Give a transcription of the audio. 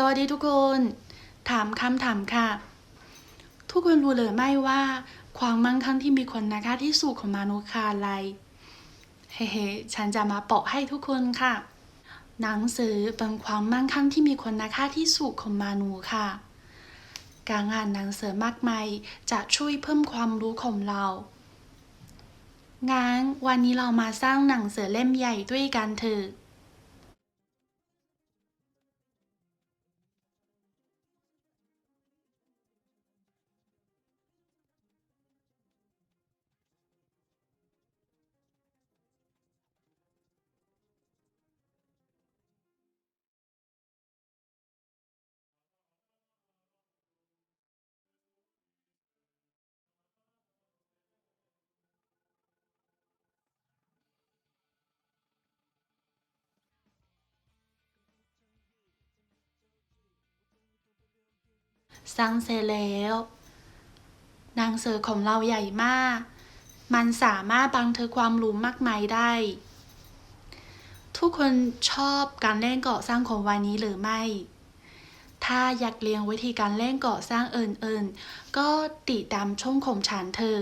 สวัสดีทุกคน ถามคำถามค่ะ ทุกคนรู้หรือไม่ว่าความมั่งคั่งที่มีคุณค่าที่สุดของมนุษย์คืออะไร เฮ้ๆฉันจะมาบอกให้ทุกคนค่ะ หนังสือเป็นความมั่งคั่งที่มีคุณค่าที่สุดของมนุษย์ค่ะ การอ่านหนังสือมากมายจะช่วยเพิ่มความรู้ของเรางั้นวันนี้เรามาสร้างหนังสือเล่มใหญ่ด้วยกันเถอะ สร้างเสร็จแล้ว นางสือของเราใหญ่มาก มันสามารถบังเธอความรู้มากมายได้ ทุกคนชอบการเล่นเกาะสร้างของวันนี้หรือไม่ ถ้าอยากเรียนวิธีการเล่นเกาะสร้างอื่นๆก็ติดตามช่องของฉันเธอ